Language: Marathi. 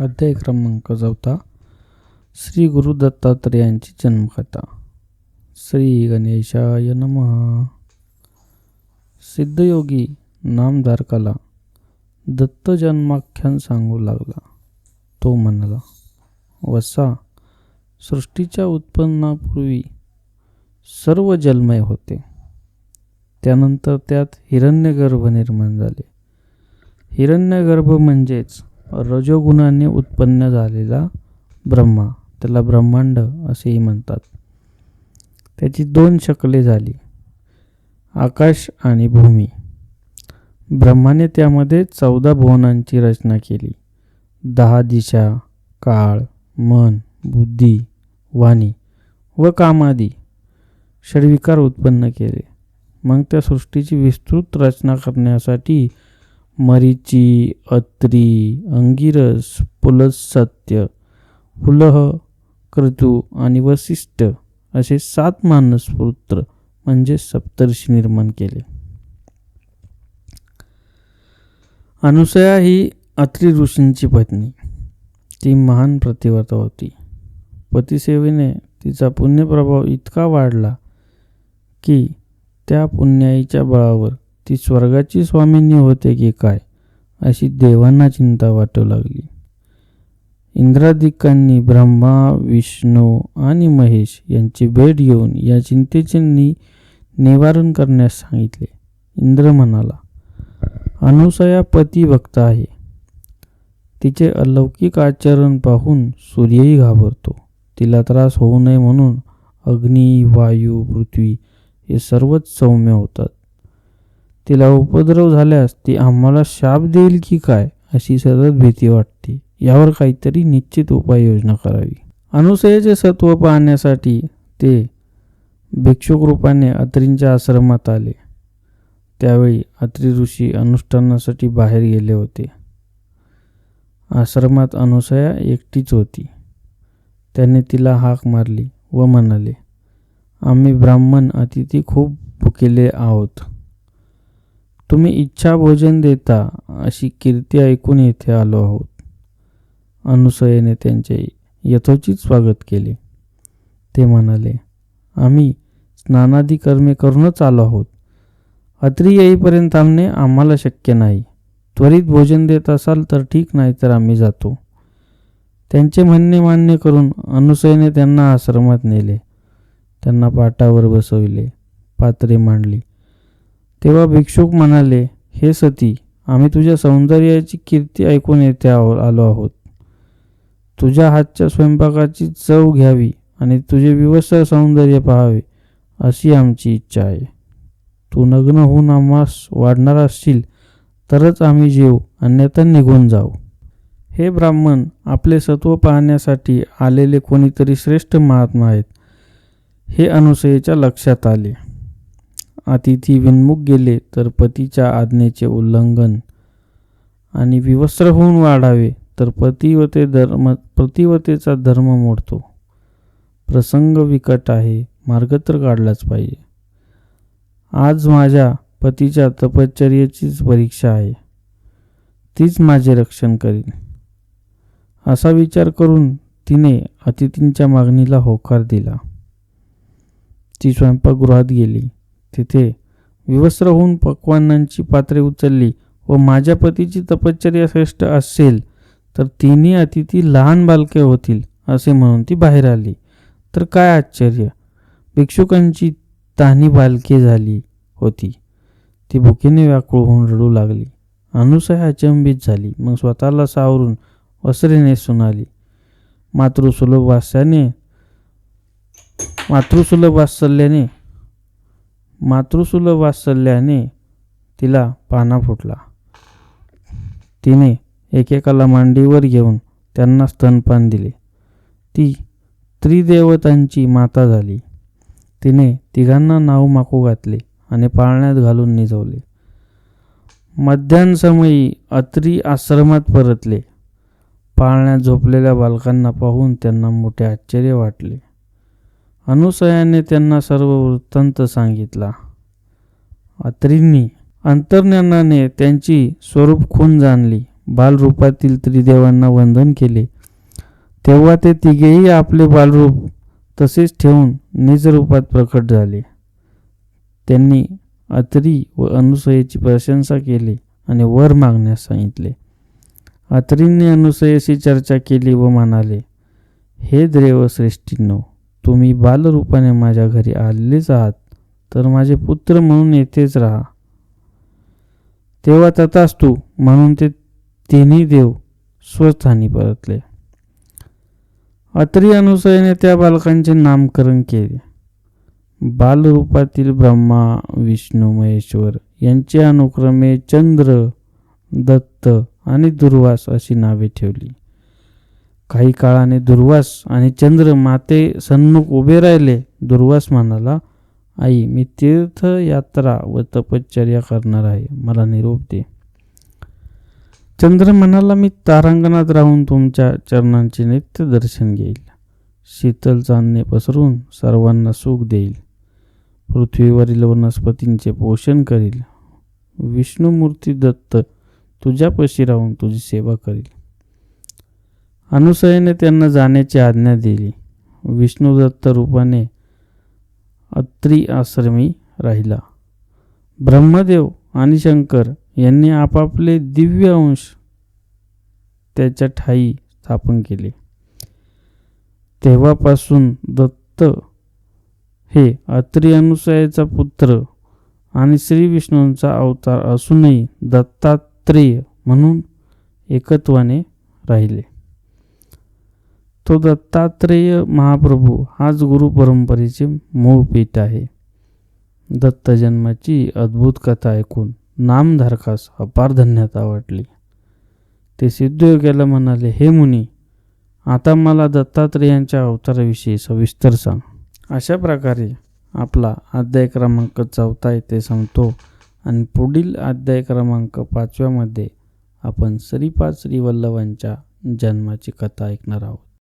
अध्याय क्रमांक चौथा. श्री गुरु दत्तात्रेयांची जन्मकथा. श्री गणेशाय नमः. सिद्धयोगी नामधारकाला दत्त जन्माख्यान सांगू लागला. तो म्हणाला वसा सृष्टीच्या उत्पन्नापूर्वी सर्व जलमय होते. त्यानंतर त्यात हिरण्यगर्भ निर्माण झाले. हिरण्यगर्भ म्हणजेच रजोगुणाने उत्पन्न झालेला ब्रह्मा त्याला ब्रह्मांड असेही म्हणतात. त्याची दोन शकले झाली आकाश आणि भूमी. ब्रह्माने त्यामध्ये चौदा भुवनांची रचना केली. दहा दिशा काळ मन बुद्धी वाणी व कामादी. षडविकार उत्पन्न केले. मग त्या सृष्टीची विस्तृत रचना करण्यासाठी मरीची अत्री अंगिरस पुलसत्य पुलह क्रतू आणि वसिष्ठ असे सात मानसपुत्र म्हणजे सप्तर्षी निर्माण केले. अनुसया ही अत्री ऋषींची पत्नी. ती महान प्रतिव्रता होती. पतिसेवेने तिचा पुण्यप्रभाव इतका वाढला की त्या पुण्याईच्या बळावर ती स्वर्गाची स्वामिनी होते की काय? अशी देवांना चिंता वाटू लागली. इंद्रादिकांनी ब्रह्मा विष्णू आणि महेश यांची भेट घेऊन या चिंतेचे नि निवारण करण्यास सांगितले. इंद्र म्हणाला अनुसया पती भक्त आहे. तिचे अलौकिक आचरण पाहून सूर्यही घाबरतो. तिला त्रास होऊ नये म्हणून अग्नी वायू पृथ्वी हे सर्वच सौम्य होतात. तिला उपद्रव झाल्यास ती आम्हाला शाप देईल की काय अशी सतत भीती वाटते. यावर काहीतरी निश्चित उपाययोजना करावी. अनुसयाचे सत्व पाहण्यासाठी ते भिक्षुक रूपाने अत्रींच्या आश्रमात आले. त्यावेळी अत्री ऋषी अनुष्ठानासाठी बाहेर गेले होते. आश्रमात अनुसया एकटीच होती. त्याने तिला हाक मारली व म्हणाले आम्ही ब्राह्मण अतिथी खूप भुकेले आहोत. तुम्ही इच्छा भोजन देता अशी कीर्ती ऐकून येथे आलो आहोत. अनुसयेने त्यांचे यथोचित स्वागत केले. ते म्हणाले आम्ही स्नानादी कर्मे करूनच आलो आहोत. अत्री येईपर्यंत थांबणे आम्हाला शक्य नाही. त्वरित भोजन देत असाल तर ठीक नाही तर आम्ही जातो. त्यांचे म्हणणे मान्य करून अनुसयेने त्यांना आश्रमात नेले. त्यांना पाटावर बसविले. पात्रे मांडली. तेव्हा भिक्षुक म्हणाले हे सती आम्ही तुझ्या सौंदर्याची कीर्ती ऐकून येथे आलो आहोत. तुझ्या हातच्या स्वयंपाकाची चव घ्यावी आणि तुझे विवस्त्र सौंदर्य पाहावे अशी आमची इच्छा आहे. तू नग्न होऊन आम्हास वाढणार असशील तरच आम्ही जेऊ अन्यथा निघून जाऊ. हे ब्राह्मण आपले सत्व पाहण्यासाठी आलेले कोणीतरी श्रेष्ठ महात्मा आहेत हे अनुसयेच्या लक्षात आले. अतिथी विनमुख गेले तर पतीच्या आज्ञेचे उल्लंघन. आणि विवस्त्र होऊन वाढावे तर पतिवते धर्म प्रतिवतेचा धर्म मोडतो. प्रसंग विकट आहे मार्ग तर काढलाच पाहिजे. आज माझ्या पतीच्या तपश्चर्याचीच परीक्षा आहे. तीच माझे रक्षण करील असा विचार करून तिने अतिथींच्या मागणीला होकार दिला. ती स्वयंपाकगृहात गेली. तिथे विवस्त्र होऊन पक्वानांची पात्रे उचलली व माझ्या पतीची तपश्चर्या श्रेष्ठ असेल तर तिन्ही अतिथी लहान बालके होतील असे म्हणून ती बाहेर आली. तर काय आश्चर्य! भिक्षुकांची तानी बालके झाली होती. ती भुकीने व्याकुळ होऊन रडू लागली. अनुसया अचंबित झाली. मग स्वतःला सावरून वसरेने सुनाली. मातृसुलभ वास्याने मातृसुलभ वात्सल्याने मातृसुलभ वात्सल्याने तिला पाना फुटला. तिने एकेकाला मांडीवर घेऊन त्यांना स्तनपान दिले. ती त्रिदेवतांची माता झाली. तिने तिघांना नाव माकू घातले आणि पाळण्यात घालून निजवले. मध्यान्समयी अत्री आश्रमात परतले. पाळण्यात झोपलेल्या बालकांना पाहून त्यांना मोठे आश्चर्य वाटले. अनुसयाने त्यांना सर्व वृत्तांत सांगितला. अत्रींनी अंतर्ज्ञानाने त्यांची स्वरूप खून जाणली. बालरूपातील त्रिदेवांना वंदन केले. तेव्हा ते तिघेही आपले बालरूप तसेच ठेवून निजरूपात प्रकट झाले. त्यांनी अत्री व अनुसयेची प्रशंसा केली आणि वर मागण्यास सांगितले. अत्रींनी अनुसयेशी चर्चा केली व म्हणाले हे देवश्रेष्ठींनो तुम्ही बालरूपाने माझ्या घरी आलेलेच आहात तर माझे पुत्र म्हणून येथेच राहा. तेव्हा तथास्तू म्हणून ते तिन्ही देव स्वस्थानी परतले. अत्री अनुसयेने त्या बालकांचे नामकरण केले. बालरूपातील ब्रह्मा विष्णू महेश्वर यांचे अनुक्रमे चंद्र दत्त आणि दुर्वास अशी नावे ठेवली. काही काळाने दुर्वास आणि चंद्र माते सन्मुख उभे राहिले. दुर्वास म्हणाला आई मी तीर्थयात्रा व तपश्चर्या करणार आहे. मला निरोप दे. चंद्र म्हणाला मी तारांगणात राहून तुमच्या चरणांचे नित्य दर्शन घेईल. शीतल चांदणे पसरून सर्वांना सुख देईल. पृथ्वीवरील वनस्पतींचे पोषण करील. विष्णुमूर्ती दत्त तुझ्यापाशी राहून तुझी सेवा करील. अनुसयेने त्यांना जाण्याची आज्ञा दिली. विष्णुदत्त रूपाने अत्री आश्रमी राहिला. ब्रह्मदेव आणि शंकर यांनी आपापले दिव्य अंश त्याच्या ठाई स्थापन केले. तेव्हापासून दत्त हे अत्री अनुसयाचा पुत्र आणि श्री विष्णूंचा अवतार असूनही दत्तात्रेय म्हणून एकत्वाने राहिले. तो दत्तात्रेय महाप्रभू हाच गुरु परंपरेचे मूळ पीठ आहे. दत्त जन्माची अद्भुत कथा ऐकून नामधारकास अपार धन्यता वाटली. ते सिद्धयोग्याला म्हणाले हे मुनी आता मला दत्तात्रेयांच्या अवताराविषयी सविस्तर सांग. अशा प्रकारे आपला अध्याय क्रमांक चौथा येथे संपतो आणि पुढील अध्याय क्रमांक पाचव्यामध्ये आपण श्रीपाद श्रीवल्लभांच्या जन्माची कथा ऐकणार आहोत.